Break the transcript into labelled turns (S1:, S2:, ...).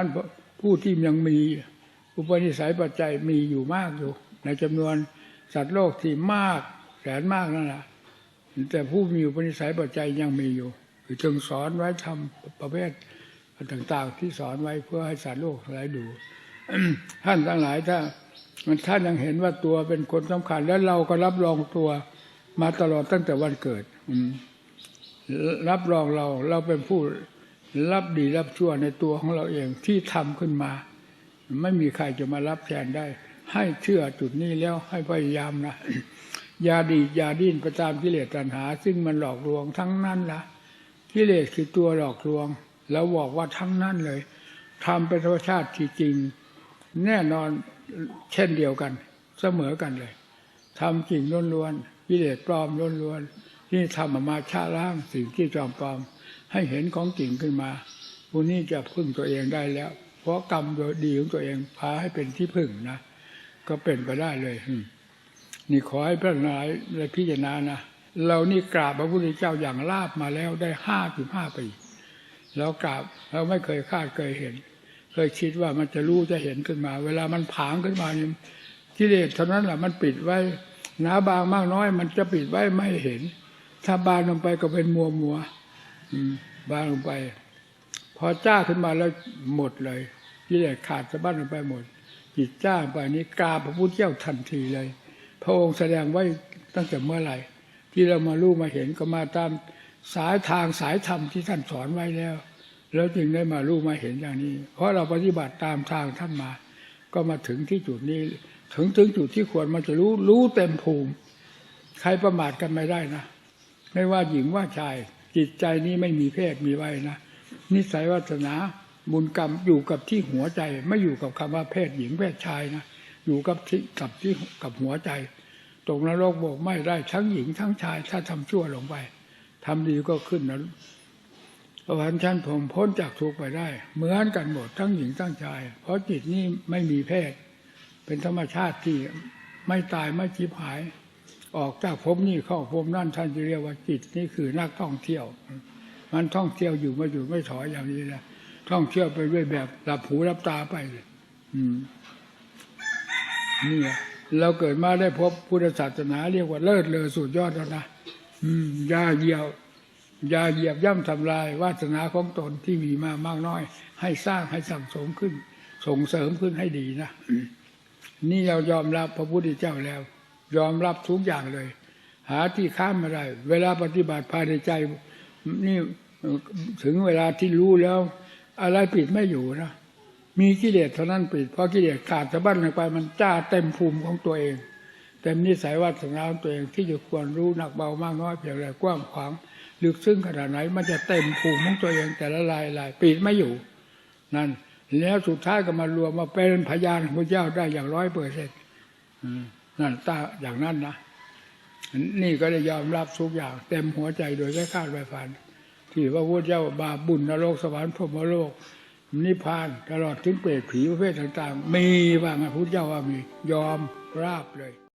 S1: านผู้ที่ยังมีอุปนิสัยปัจจัยมีอยู่มากอยู่ ในจำนวนสัตว์โลกที่มากแสนมากนั่นแหละแต่ผู้มีอุปนิสัยปัจจัยยังมีอยู่คือจึงสอนไว้ทำประเภทต่าง ๆ ที่สอนไว้เพื่อให้สัตว์โลกหลายดูท่านทั้งหลายถ้ามันท่านยังเห็นว่าตัวเป็นคนสำคัญ แล้วเราก็รับรองตัวมาตลอดตั้งแต่วันเกิดอืรับรองเราเราเป็นผู้ รับดีรับชั่วในตัวของเราเองที่ทำขึ้นมา ไม่มีใครจะมารับแทนได้ ให้เชื่อจุดนี้แล้วให้พยายามนะอย่าดีอย่าดิ้นไปตามกิเลสตัณหา ซึ่งมันหลอกลวงทั้งนั้นละกิเลสคือตัวหลอกลวง แล้วบอกว่าทั้งนั้นเลยทำเป็นธรรมชาติที่จริง แน่นอนเช่นเดียวกัน เสมอกันเลยทำจริงล้วนๆกิเลสปลอมล้วนๆ ที่ทำออกมาชาล้างสิ่งที่จอมปลอม ให้เห็นของจริงขึ้นมาผู้นี้จะพึ่งตัวเองได้แล้ว เพราะกรรมโดยดีของตัวเองพาให้เป็นที่พึ่งนะก็เป็นไปได้เลยนี่ขอให้พระนายได้พิจารณานะเรานี่กราบพระพุทธเจ้าอย่างลาบมาแล้วได้ห้าถึงห้าปีเรากราบเราไม่เคยคาดเคยเห็น เคยคิดว่ามันจะรู้จะเห็นขึ้นมา เวลามันผางขึ้นมานี่กิเลสเท่านั้นแหละมันปิดไว้หนาบางมากน้อย มันจะปิดไว้ไม่เห็น ถ้าบานลงไปก็เป็นมัวมัวบานลงไป พอจ้าขึ้นมาแล้วหมดเลยกิเลสขาดสะบั้นลงไปหมด จิตจ้าไปนี้กาพระพุทธเจ้าทันทีเลย พระองค์แสดงไว้ตั้งแต่เมื่อไหร่ ที่เรามารู้มาเห็นก็มาตามสายทางสายธรรมที่ท่านสอนไว้แล้ว แล้วจึงได้มารู้มาเห็นอย่างนี้ เพราะเราปฏิบัติตามทางท่านมา ก็มาถึงที่จุดนี้ ถึงถึงจุดที่ควรมันจะรู้รู้เต็มภูมิ ใครประมาทกันไม่ได้นะ ไม่ว่าหญิงว่าชาย จิตใจนี้ไม่มีเพศมีไว้นะนิสัยวาสนาบุญกรรมอยู่กับที่หัวใจ ไม่อยู่กับคำว่าเพศหญิงเพศชายนะอยู่กับที่กับที่กับหัวใจตกนรกบอกไม่ได้ทั้งหญิงทั้งชาย ถ้าทำชั่วลงไปทำดีก็ขึ้นนะสวรรค์ชั้นผมพ้นจากทุกข์ไปได้ เหมือนกันหมดทั้งหญิงทั้งชาย เพราะจิตนี้ไม่มีเพศ เป็นธรรมชาติที่ไม่ตายไม่ชิบหาย ออกจากภพนี้เข้าภพนั่นท่านจะเรียกว่าจิตนี่คือนักท่องเที่ยว มันท่องเที่ยวอยู่ไม่อยู่ไม่ถอยอย่างนี้นะท่องเที่ยวไปด้วยแบบหลับหูหลับตาไปเลยนี่เราเกิดมาได้พบพุทธศาสนาเรียกว่าเลิศเลอสุดยอดแล้วนะอืมยาเยียวยาเหยียบย่ำทำลายวาสนาของตนที่มีมามากน้อย ให้สร้างให้สั่งสมขึ้น ส่งเสริมขึ้นให้ดีนะนี่เรายอมรับพระพุทธเจ้าแล้ว ยอมรับทุกอย่างเลย หาที่ข้ามไม่ได้ เวลาปฏิบัติภายในใจ นี่ถึงเวลาที่รู้แล้ว อะไรปิดไม่อยู่นะมีกิเลสเท่านั้นปิด เพราะกิเลสขาดสะบั้นลงไป มันจ้าเต็มภูมิของตัวเอง เต็มนิสัยวาสนาของตัวเองที่จะควรรู้หนักเบามากน้อยเพียงไรกว้างขวางลึกซึ้งขนาดไหน มันจะเต็มภูมิของตัวเองแต่ละลายลายปิดไม่อยู่ นั่น แล้วสุดท้ายก็มารวมมาเป็นพยานพระเจ้าได้อย่างร้อยเปอร์เซ็นต์ นั่นตาอย่างนั้นนะนี่ก็ได้ยอมรับทุกอย่าง เต็มหัวใจโดยไม่คาดไม่ฝันที่พระพุทธเจ้าบาบุญนรกสวรรค์พรหมโลกนิพพานตลอดถึงเปรตผีประเภทต่าง ๆ มีว่าไงพุทธเจ้าว่ามียอมราบเลย